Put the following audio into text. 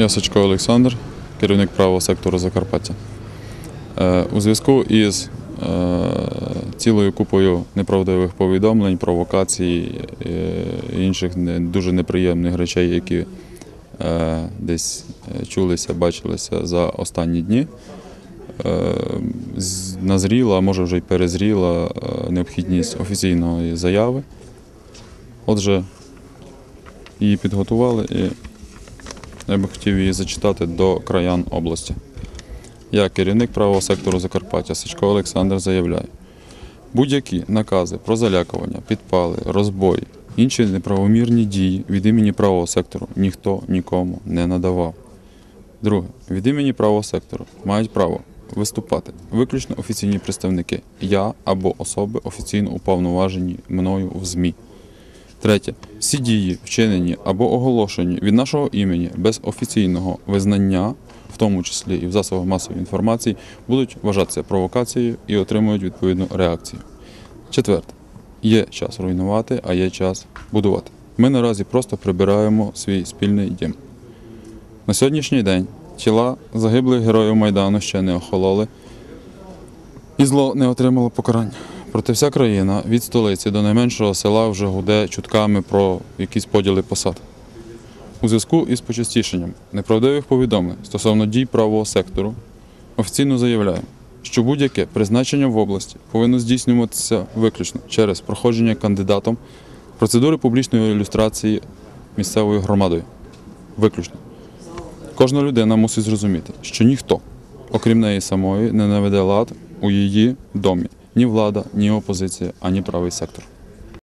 Я Сачко Олександр, керівник правого сектору Закарпаття. Е, У зв'язку із е, цілою купою неправдивих повідомлень, провокацій е, і інших дуже неприємних речей, які десь чулися, бачилися за останні дні, назріла, а може вже й перезріла необхідність офіційної заяви. Отже, її підготували і я би хотів її зачитати до краян області. Я, керівник правого сектору Закарпаття, Сачко Олександр, заявляю: будь-які накази про залякування, підпали, розбої, інші неправомірні дії від імені правого сектору ніхто нікому не надавав. Друге, від імені правого сектору мають право виступати виключно офіційні представники, я або особи офіційно уповноважені мною в ЗМІ. Третє. Всі дії, вчинені або оголошені від нашого імені без офіційного визнання, в тому числі і в засобах масової інформації, будуть вважатися провокацією і отримують відповідну реакцію. Четверте. Є час руйнувати, а є час будувати. Ми наразі просто прибираємо свій спільний дім. На сьогоднішній день тіла загиблих героїв Майдану ще не охололи, і зло не отримало покарання. Проте вся країна від столиці до найменшого села вже гуде чутками про якісь поділи посад. У зв'язку із почастішенням неправдивих повідомлень стосовно дій правого сектору офіційно заявляю, що будь-яке призначення в області повинно здійснюватися виключно через проходження кандидатом процедури публічної ілюстрації місцевою громадою. Виключно. Кожна людина мусить зрозуміти, що ніхто, окрім неї самої, не наведе лад у її домі ні влада, ні опозиція, ані правий сектор.